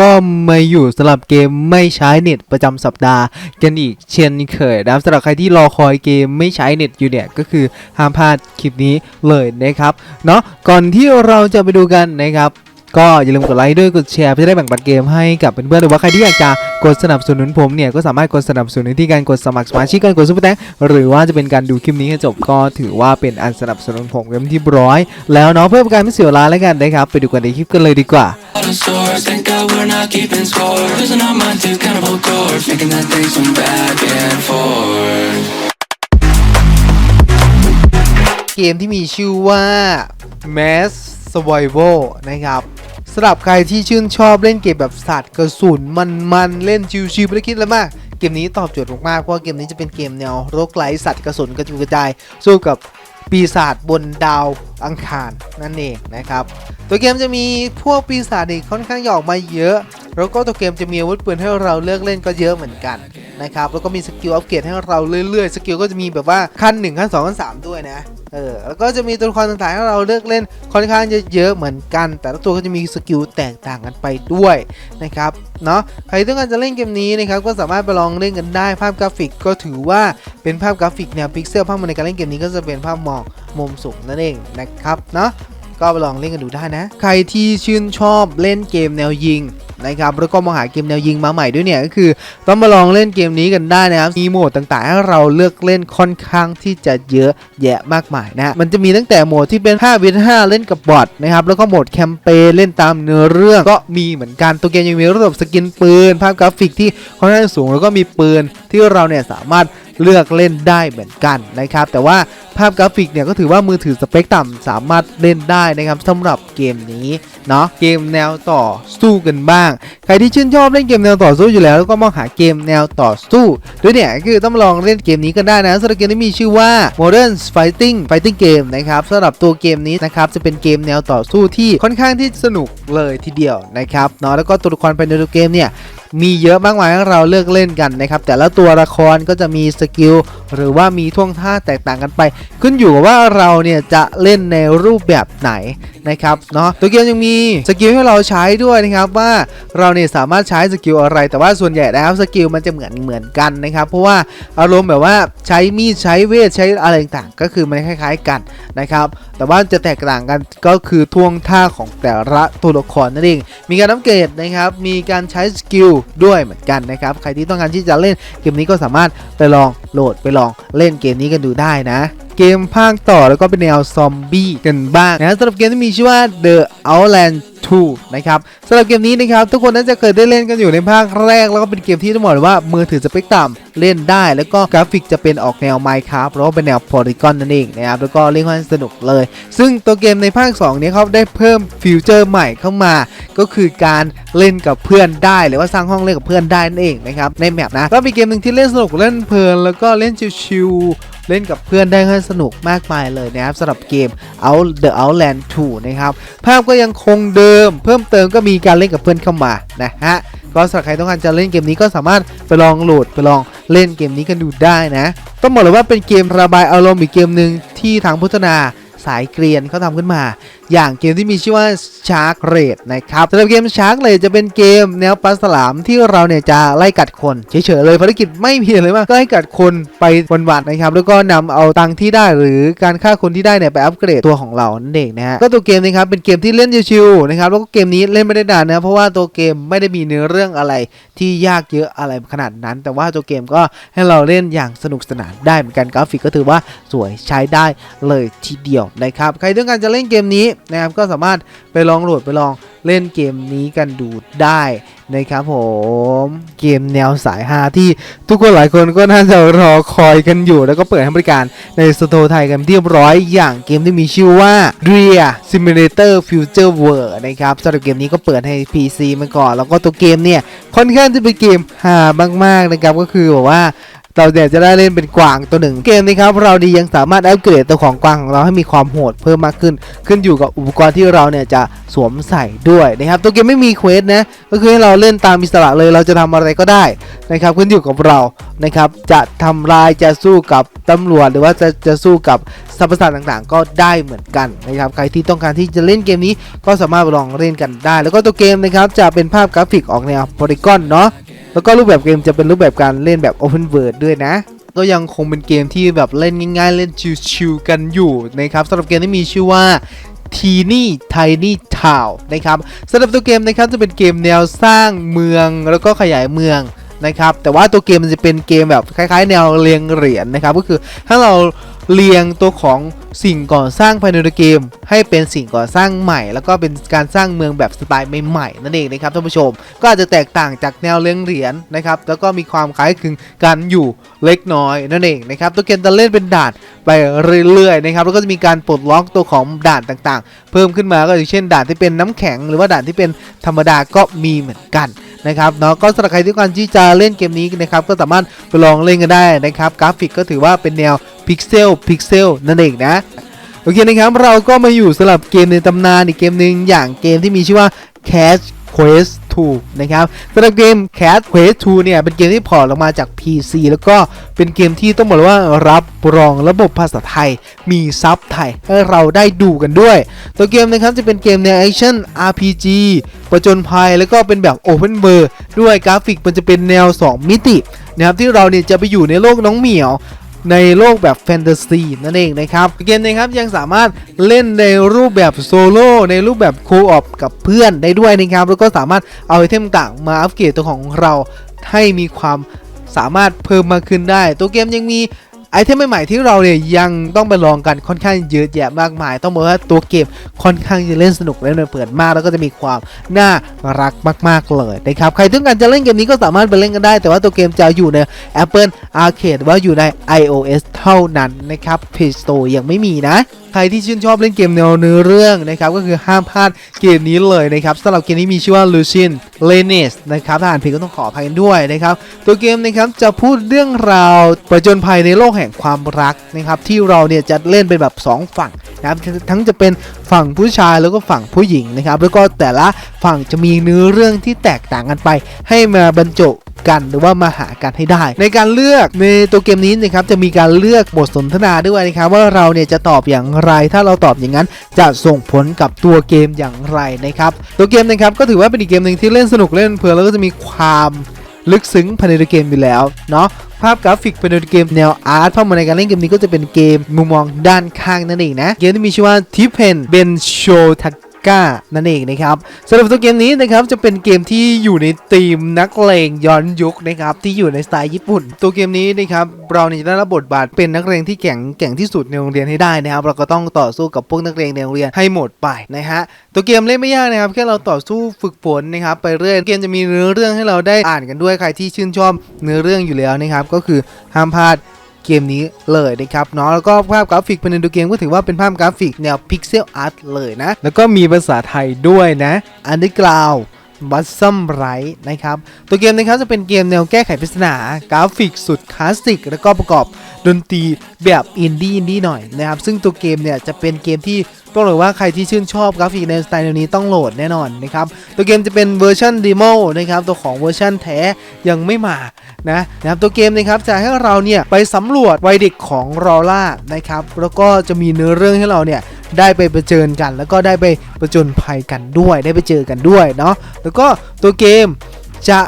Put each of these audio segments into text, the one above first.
ก็มาอยู่สำหรับเกมไม่ใช้เน็ตประจำสัปดาห์ กันอีกเช่นเคยนะสำหรับใครที่รอคอยเกมไม่ใช้เน็ตอยู่เนี่ยก็คือห้ามพลาดคลิปนี้เลยนะครับเนาะก่อนที่เราจะไปดูกันนะครับ ก็อย่าลืมกดไลค์ด้วยกดแชร์เพื่อจะได้แบ่งปันเกมให้กับเพื่อนๆหรือว่าใครที่อยากจะกดสนับสนุนผมเนี่ยก็สามารถกดสนับสนุนที่การกดสมัครสมาชิกการกดซุปเปอร์แตงหรือว่าจะเป็นการดูคลิปนี้ให้จบก็ถือว่าเป็นอันสนับสนุนผมเต็มที่ร้อย แล้วเนาะเพื่อเป็นการไม่เสียเวลาแล้วกันนะครับไปดูกันในคลิปกันเลยดีกว่า Out of source, thank God we're not keeping score. Losing our mind to cannibal corpse, making that thing swing back and forth. เกมที่มีชื่อว่า Mass Survival นะครับสำหรับใครที่ชื่นชอบเล่นเกมแบบสัตว์กระสุนมันๆเล่นชิวๆไม่ได้คิดอะไรมากเกมนี้ตอบโจทย์มากๆเพราะเกมนี้จะเป็นเกมแนวโรคไร้สัตว์กระสุนกระจุยกระจายสู้กับปีศาจบนดาว อังคารนั่นเองนะครับ ตัวเกมจะมีพวกปีศาจอีกค่อนข้างหยอกมาเยอะ แล้วก็ตัวเกมจะมีอาวุธปืนให้เราเลือกเล่นก็เยอะเหมือนกันนะครับ แล้วก็มีสกิลอัปเกรดให้เราเรื่อยๆ สกิลก็จะมีแบบว่าขั้น1ขั้น2ขั้น3 ด้วยนะ เออ แล้วก็จะมีตัวละครต่างๆให้เราเลือกเล่นค่อนข้างเยอะๆเหมือนกัน แต่ละตัวก็จะมีสกิลแตกต่างกันไปด้วยนะครับ เนาะใครต้องการจะเล่นเกมนี้นะครับ ก็สามารถไปลองเล่นกันได้ ภาพกราฟิกก็ถือว่าเป็นภาพกราฟิกแนวพิกเซลภาพมในการเล่นเกมนี้ก็จะเป็นภาพมอง มุมสูงนั่นเองนะครับเนาะก็ไปลองเล่นกันดูได้นะ ใครที่ชื่นชอบเล่นเกมแนวยิงนะครับแล้วก็มองหาเกมแนวยิงมาใหม่ด้วยเนี่ยก็คือ ต้องมาลองเล่นเกมนี้กันได้นะครับมีโหมดต่างๆให้เราเลือกเล่นค่อนข้างที่จะเยอะแยะมากมายนะมันจะมีตั้งแต่โหมดที่เป็น5วิน5เล่นกับบอทนะครับแล้วก็โหมดแคมเปญเล่นตามเนื้อเรื่องก็มีเหมือนกันตัวเกมยังมีระบบสกินปืน ภาพกราฟิกที่ค่อนข้างสูงแล้วก็มีปืนที่เราเนี่ยสามารถ เลือกเล่นได้เหมือนกันนะครับ แต่ว่าภาพกราฟิกเนี่ยก็ถือว่ามือถือสเปคต่ำสามารถเล่นได้นะครับสำหรับเกมนี้เนาะเกมแนวต่อสู้กันบ้าง ใครที่ชื่นชอบเล่นเกมแนวต่อสู้อยู่แล้วแล้วก็มองหาเกมแนวต่อสู้ด้วยเนี่ยคือต้องลองเล่นเกมนี้กันได้นะสำหรับเกมที่มีชื่อว่า Modern Fighting Fighting Game นะครับสำหรับตัวเกมนี้นะครับจะเป็นเกมแนวต่อสู้ที่ค่อนข้างที่สนุกเลยทีเดียวนะครับเนาะแล้วก็ตัวละครภายในตัวเกมเนี่ย มีเยอะมากมายให้เราเลือกเล่นกันนะครับแต่ละตัวละครก็จะมีสกิล หรือว่ามีท่วงท่าแตกต่างกันไป ขึ้นอยู่กับว่าเราเนี่ยจะเล่นในรูปแบบไหนนะครับเนาะตัวเกมยังมีสกิลให้เราใช้ด้วยนะครับว่าเราเนี่ยสามารถใช้สกิลอะไร แต่ว่าส่วนใหญ่แล้วสกิลมันจะเหมือนเหมือนกันนะครับ เพราะว่าอารมณ์แบบว่าใช้มีดใช้เวทใช้อะไรต่างก็คือมันคล้าย ๆกันนะครับ แต่ว่าจะแตกต่างกันก็คือท่วงท่าของแต่ละตัวละครนั่นเอง มีการอัปเกรดนะครับ มีการใช้สกิลด้วยเหมือนกันนะครับ ใครที่ต้องการที่จะเล่นเกมนี้ก็สามารถไปลองโหลดไปลองเล่นเกมนี้กันดูได้นะ เกมภาคต่อแล้วก็เป็นแนวซอมบี้กันบ้างนะสำหรับเกมที่มีชื่อว่า The Outland 2นะครับสำหรับเกมนี้นะครับทุกคนน่าจะเคยได้เล่นกันอยู่ในภาคแรก แล้วก็เป็นเกมที่ต้องบอกเลยว่ามือถือสเปกต่ำเล่นได้ แล้วก็กราฟิกจะเป็นออกแนว Minecraft เพราะว่าเป็นแนว Polygon นั่นเองนะครับแล้วก็เล่นค่อนสนุกเลย ซึ่งตัวเกมในภาค2นี้เขาได้เพิ่มฟิวเจอร์ใหม่เข้ามา ก็คือการเล่นกับเพื่อนได้ หรือว่าสร้างห้องเล่นกับเพื่อนได้นั่นเองนะครับในแมปนะก็เป็นเกมหนึ่งที่เล่นสนุกเล่นเพลินแล้วก็เล่นชิวๆ เล่นกับเพื่อนได้ค่อนข้สนุกมากมายเลยนะครับสำหรับเกม Out The Outland 2 นะครับ ภาพก็ยังคงเดิม เพิ่มเติมก็มีการเล่นกับเพื่อนเข้ามานะฮะก็สำหรับใครต้องการจะเล่นเกมนี้ก็สามารถไปลองโหลดไปลองเล่นเกมนี้กันดูได้นะ ต้องบอกเลยว่าเป็นเกมระบายอารมณ์อีกเกมหนึ่งที่ทางพัฒนาสายเกรียนเขาทำขึ้นมา อย่างเกมที่มีชื่อว่า Shark Raid นะครับสำหรับเกม Shark Raid จะเป็นเกมแนวปลาฉลามที่เราเนี่ยจะไล่กัดคนเฉยๆเลยภารกิจไม่มีเลยว่าก็ให้กัดคนไปวันๆนะครับแล้วก็นำเอาตังค์ที่ได้หรือการฆ่าคนที่ได้เนี่ยไปอัปเกรดตัวของเรานั่นเองนะฮะก็ตัวเกมนะครับเป็นเกมที่เล่นชิวๆนะครับแล้วก็เกมนี้เล่นไม่ได้นานนะเพราะว่าตัวเกมไม่ได้มีเนื้อเรื่องอะไรที่ยากเยอะอะไรขนาดนั้น แต่ว่าตัวเกมก็ให้เราเล่นอย่างสนุกสนานได้เหมือนกันกราฟิกก็ถือว่าสวยใช้ได้เลยทีเดียวนะครับใครต้องการจะเล่นเกมนี้นะครับก็สามารถไปลองโหลดไปลองเล่นเกมนี้กันดูได้นะครับผมเกมแนวสายฮาที่ทุกคนหลายคนก็น่าจะรอคอยกันอยู่ แล้วก็เปิดให้บริการในสโตร์ไทยกันเรียบร้อยอย่างเกมที่มีชื่อว่า r e a Simulator Future World นะครับสำหรับเกมนี้ก็เปิดให้ PC มาก่อน แล้วก็ตัวเกมเนี่ยค่อนข้างจะเป็นเกมฮามากๆนะครับก็คือแบบว่า เราเนี่ยจะได้เล่นเป็นกวางตัวหนึ่ง เกมนี้ครับเราดียังสามารถอัปเกรดตัวของกวางของเราให้มีความโหดเพิ่มมากขึ้น ขึ้นอยู่กับอุปกรณ์ที่เราเนี่ยจะสวมใส่ด้วยนะครับตัวเกมไม่มีเควสนะก็คือให้เราเล่นตามอิสระเลยเราจะทำอะไรก็ได้นะครับขึ้นอยู่กับเรานะครับจะทำลายจะสู้กับตำรวจหรือว่าจะจะสู้กับสรรพสัตว์ต่างๆ ก็ได้เหมือนกันนะครับใครที่ต้องการที่จะเล่นเกมนี้ก็สามารถลองเล่นกันได้ แล้วก็ตัวเกมนะครับจะเป็นภาพกราฟิกออกแนวโพลีกอนเนาะ แล้วก็รูปแบบเกมจะเป็นรูปแบบการเล่นแบบ Open World ด้วยนะ ก็ยังคงเป็นเกมที่แบบเล่นง่าย ๆ เล่นชิวๆกันอยู่นะครับสำหรับเกมที่มีชื่อว่า Teeny Tiny Town นะครับสำหรับตัวเกมนะครับจะเป็นเกมแนวสร้างเมืองแล้วก็ขยายเมือง นะครับแต่ว่าตัวเกมมันจะเป็นเกมแบบคล้ายๆ แนวเรียงเหรียญนะครับก็คือถ้าเราเรียงตัวของสิ่งก่อสร้างภายในตัวเกม ให้เป็นสิ่งก่อสร้างใหม่ แล้วก็เป็นการสร้างเมืองแบบสไตล์ใหม่ๆนั่นเองนะครับท่านผู้ชม ก็อาจจะแตกต่างจากแนวเรียงเหรียญนะครับแล้วก็มีความคล้ายคลึงกันอยู่เล็กน้อยนั่นเองนะครับตัวเกมจะเล่นเป็นด่านไปเรื่อยๆนะครับแล้วก็จะมีการปลดล็อกตัวของด่านต่างๆ เพิ่มขึ้นมาก็อย่างเช่นด่านที่เป็นน้ำแข็ง หรือว่าด่านที่เป็นธรรมดาก็มีเหมือนกัน นะครับเนาะก็สำหรับใครที่ต้องการที่จะเล่นเกมนี้นะครับก็สามารถไปลองเล่นกันได้นะครับกราฟิกก็ถือว่าเป็นแนวพิกเซลพิกเซลนั่นเองนะโอเคนะครับเราก็มาอยู่สำหรับเกมในตำนานอีกเกมหนึ่งอย่างเกมที่มีชื่อว่า Cash Quest 2นะครับสำหรับเกม Cash Quest 2 เนี่ย เป็นเกมที่พอร์ตลงมาจาก PC แล้วก็เป็นเกมที่ต้องบอกว่ารับรองระบบภาษาไทย มีซับไทยให้เราได้ดูกันด้วย ตัวเกมนะครับจะเป็นเกมแนวแอคชั่น RPG ประจนภัยแล้วก็เป็นแบบ Open World ด้วยกราฟิกมันจะเป็นแนว 2 มิตินะครับที่เราเนี่ยจะไปอยู่ในโลกน้องเหมียว ในโลกแบบแฟนตาซีนั่นเองนะครับ เกมนะครับยังสามารถเล่นในรูปแบบโซโล่ในรูปแบบโคออปกับเพื่อนได้ด้วยนะครับ แล้วก็สามารถเอาไอเทมต่างมาอัปเกรดตัวของเราให้มีความสามารถเพิ่มมากขึ้นได้ ตัวเกมยังมี ไอเทมใหม่ๆที่เราเนี่ยยังต้องไปลองกันค่อนข้างเยอะแยะมากมาย ต้องบอกว่าตัวเกมค่อนข้างจะเล่นสนุกเล่นเปิดมาก แล้วก็จะมีความน่ารักมากๆเลยนะครับใครต้องการจะเล่นเกมนี้ก็สามารถไปเล่นกันได้ แต่ว่าตัวเกมจะอยู่ใน Apple Arcade หรือว่าอยู่ใน iOS เท่านั้นนะครับ Play Store ยังไม่มีนะ ใครที่ชื่นชอบเล่นเกมแนวเนื้อเรื่องนะครับก็คือห้ามพลาดเกมนี้เลยนะครับสำหรับเกมนี้มีชื่อว่า Lucian l e n e s นะครับถ้าอ่านผิดก็ต้องขออภัยด้วยนะครับตัวเกมนะครับจะพูดเรื่องราวประจนภัยในโลกแห่งความรักนะครับที่เราเนี่ยจะเล่นเป็นแบบ 2 ฝั่งนะครับทั้งจะเป็นฝั่งผู้ชายแล้วก็ฝั่งผู้หญิงนะครับแล้วก็แต่ละฝั่งจะมีเนื้อเรื่องที่แตกต่างกันไป ให้มาบรรจบ กันหรือว่ามาหากันให้ได้ ในการเลือกในตัวเกมนี้นะครับจะมีการเลือกบทสนทนาด้วยนะครับว่าเราเนี่ยจะตอบอย่างไร ถ้าเราตอบอย่างนั้นจะส่งผลกับตัวเกมอย่างไรนะครับตัวเกมนะครับก็ถือว่าเป็นอีกเกมหนึ่งที่เล่นสนุกเล่นเพลินแล้วก็จะมีความลึกซึ้งภายในตัวเกมอยู่แล้วเนาะภาพกราฟิกภายในเกมแนวอาร์ตภาพมาในการเล่นเกมนี้ก็จะเป็นเกมมุมมองด้านข้างนั่นเองนะ เกมที่มีชื่อว่า t i p e n Ben Show t a ก้านั่นเองนะครับสำหรับตัวเกมนี้นะครับจะเป็นเกมที่อยู่ในธีมนักเลงย้อนยุคนะครับที่อยู่ในสไตล์ญี่ปุ่น ตัวเกมนี้นะครับเราเนี่ยจะได้รับบทบาทเป็นนักเลงที่แข็งแกร่งที่สุดในโรงเรียนให้ได้นะครับเราก็ต้องต่อสู้กับพวกนักเลงในโรงเรียนให้หมดไปนะฮะตัวเกมเล่นไม่ยากนะครับแค่เราต่อสู้ฝึกฝนนะครับไปเรื่อยเกมจะมีเนื้อเรื่องให้เราได้อ่านกันด้วยใครที่ชื่นชอบเนื้อเรื่องอยู่แล้วนะครับก็คือห้ามพลาด เกมนี้เลยนะครับเนาะแล้วก็ภาพกราฟิกภายในตัวเกมก็ถือว่าเป็นภาพกราฟิกแนวพิกเซลอาร์ตเลยนะ แล้วก็มีภาษาไทยด้วยนะอันดับกล่าวบัสซัมไรท์นะครับ ตัวเกมนะครับจะเป็นเกมแนวแก้ไขปริศนากราฟิกสุดคลาสสิก แล้วก็ประกอบดนตรีแบบอินดี้อินดี้หน่อยนะครับ ซึ่งตัวเกมเนี่ยจะเป็นเกมที่ ต้องบอว่าใครที่ชื่นชอบกราฟิกในสไตล์นวนี้ต้องโหลดแน่นอนนะครับ ตัวเกมจะเป็นเวอร์ชันเดโมนะครับ ตัวของเวอร์ชันแท้ยังไม่มานะนะครับตัวเกมนะครับจะให้เราเนี่ยไปสำรวจวัยเด็กของรอล่านะครับ แล้วก็จะมีเนื้อเรื่องให้เราเนี่ยได้ไปเผชิญกัน แล้วก็ได้ไปประจนภัยกันด้วย ได้ไปเจอกันด้วยเนาะแล้วก็ตัวเกมจะ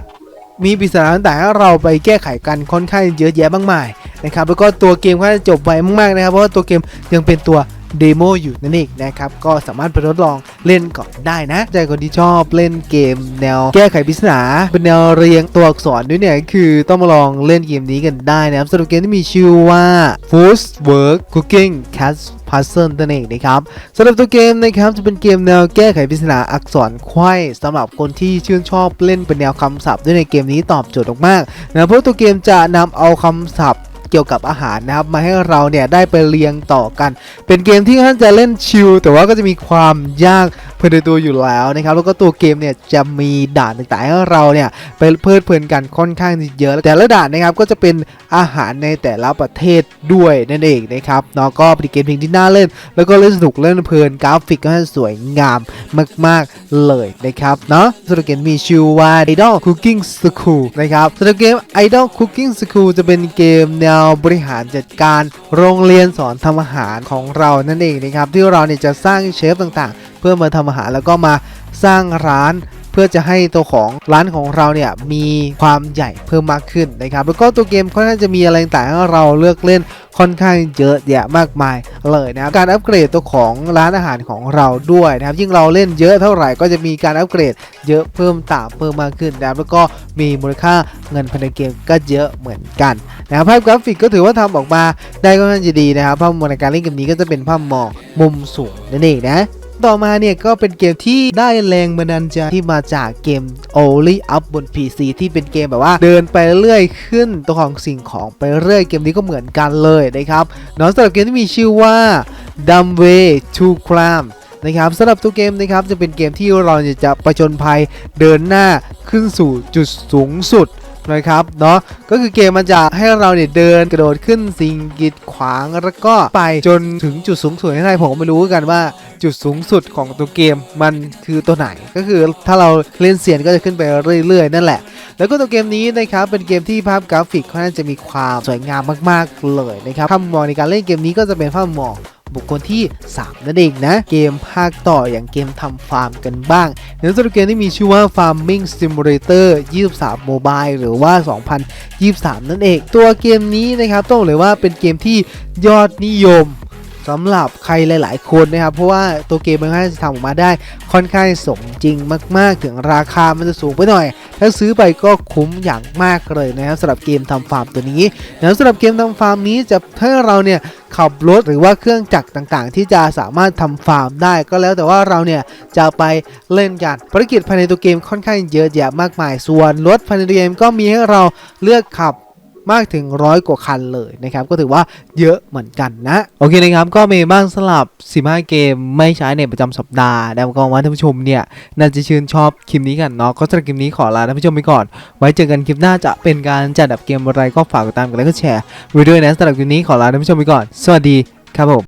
มีปริศนาต่างๆให้เราไปแก้ไขกันค่อนข้างเยอะแยะมากมายนะครับแล้วก็ตัวเกมก็จะจบไวมากๆนะครับ เพราะว่าตัวเกมยังเป็นตัว เดโมอยู่นั่นเองนะครับ ก็สามารถไปทดลองเล่นก่อนได้นะใจคนที่ชอบเล่นเกม แนวแก้ไขปริศนาเป็นแนวเรียงตัวอักษรด้วยเนี่ยคือต้องมาลองเล่นเกมนี้กันได้นะครับสำหรับเกมที่มีชื่อว่า Food Work Cooking Cat Puzzle นั่นเองนะครับสำหรับตัวเกมนะครับจะเป็นเกมแนวแก้ไขปริศนาอักษรไขว้สำหรับคนที่ชื่นชอบเล่นเป็นแนวคำศัพท์ด้วยในเกมนี้ตอบโจทย์มากๆนะเพราะตัวเกมจะนำเอาคำศัพท์ เกี่ยวกับอาหารนะครับมาให้เราเนี่ยได้ไปเรียงต่อกัน เป็นเกมที่ท่านจะเล่นชิลแต่ว่าก็จะมีความยากภายในตัวอยู่แล้วนะครับแล้วก็ตัวเกมเนี่ยจะมีด่านต่างๆให้เราเนี่ยไปเพลิดเพลินกันค่อนข้างเยอะแต่ละด่านนะครับก็จะเป็นอาหารในแต่ละประเทศด้วยนั่นเองนะครับเนาะก็เป็นเกมเพลงที่น่าเล่น แล้วก็เล่นสนุกเล่นเพลินกราฟิกก็สวยงามมาก ๆ เลยนะครับเนาะสำหรับเกมมีชื่อว่า Idol Cooking School นะครับสำหรับเกม Idol Cooking School จะเป็นเกมแนวบริหารจัดการโรงเรียนสอนทำอาหารของเรานั่นเองนะครับที่เราเนี่ยจะสร้างเชฟต่างๆ เพื่อมาทำอาหารแล้วก็มาสร้างร้าน เพื่อจะให้ตัวของร้านของเราเนี่ยมีความใหญ่เพิ่มมากขึ้นนะครับแล้วก็ตัวเกมค่อนข้างจะมีอะไรต่างๆให้เราเลือกเล่นค่อนข้างเยอะแยะมากมายเลยนะครับการอัปเกรดตัวของร้านอาหารของเราด้วยนะครับยิ่งเราเล่นเยอะเท่าไหร่ก็จะมีการอัปเกรดเยอะเพิ่มตามเพิ่มมากขึ้นนะครับแล้วก็มีมูลค่าเงินภายในเกมก็เยอะเหมือนกันนะครับภาพกราฟิกก็ถือว่าทำออกมาได้ค่อนข้างจะดีนะครับภาพมวลในการเล่นเกมนี้ก็จะเป็นภาพมองมุมสูงนั่นเองนะ ต่อมาเนี่ยก็เป็นเกมที่ได้แรงบันดาลใจที่มาจากเกม Only Up บน PC ที่เป็นเกมแบบว่าเดินไปเรื่อยขึ้นตัวของสิ่งของไปเรื่อยเกมนี้ก็เหมือนกันเลยนะครับเน้องสำหรับเกมที่มีชื่อว่า Dumb Way to Climb นะครับสำหรับตัวเกมนะครับจะเป็นเกมที่เราเนี่ยจะประจนภัยเดินหน้าขึ้นสู่จุดสูงสุด นะครับเนาะก็คือเกมมันจะให้เราเนี่ยเดินกระโดดขึ้นสิ่งกีดขวางแล้วก็ไปจนถึงจุดสูงสุดให้ได้ผมก็ไม่รู้กันว่าจุดสูงสุดของตัวเกมมันคือตัวไหน ก็คือถ้าเราเล่นเสียนก็จะขึ้นไปเรื่อยๆ นั่นแหละ แล้วก็ตัวเกมนี้นะครับเป็นเกมที่ภาพกราฟิกค่อนข้างจะมีความสวยงามมากๆเลยนะครับภาพมุมมองในการเล่นเกมนี้ก็จะเป็นภาพมุมมอง บุคคลที่ 3 นั่นเองนะ เกมภาคต่ออย่างเกมทำฟาร์มกันบ้างในส่วเกมที่มีชื่อว่า Farming Simulator 23 Mobile หรือว่า 2023 นั่นเอง ตัวเกมนี้นะครับต้องเลยว่าเป็นเกมที่ยอดนิยม สำหรับใครหลาย ๆ คนนะครับ เพราะว่าตัวเกมมันค่อนข้างจะทำออกมาได้ค่อนข้างสมจริงมาก ๆ ถึงราคามันจะสูงไปหน่อย ถ้าซื้อไปก็คุ้มอย่างมากเลยนะครับสำหรับเกมทำฟาร์มตัวนี้แล้วสำหรับเกมทำฟาร์มนี้จะให้เราเนี่ยขับรถหรือว่าเครื่องจักรต่างๆ ที่จะสามารถทำฟาร์มได้ก็แล้วแต่ว่าเราเนี่ยจะไปเล่นกันภารกิจภายในตัวเกมค่อนข้างเยอะแยะมากมาย ส่วนรถภายในตัวเกมก็มีให้เราเลือกขับ มากถึงร้อยกว่าคันเลยนะครับก็ถือว่าเยอะเหมือนกันนะ โอเคนะครับ ก็มีบ้างสลับ15เกมไม่ใช้ในประจำสัปดาห์แล้วก็หวังว่าท่านผู้ชมเนี่ยน่าจะชื่นชอบคลิปนี้กันเนาะก็สำหรับคลิปนี้ขอลาท่านผู้ชมไปก่อน ไว้เจอกันคลิปหน้าจะเป็นการจัดอันดับเกมอะไรก็ฝากติดตามกันแล้วก็แชร์ไว้ด้วยนะสำหรับคลิปนี้ขอลาท่านผู้ชมไปก่อน สวัสดีครับผม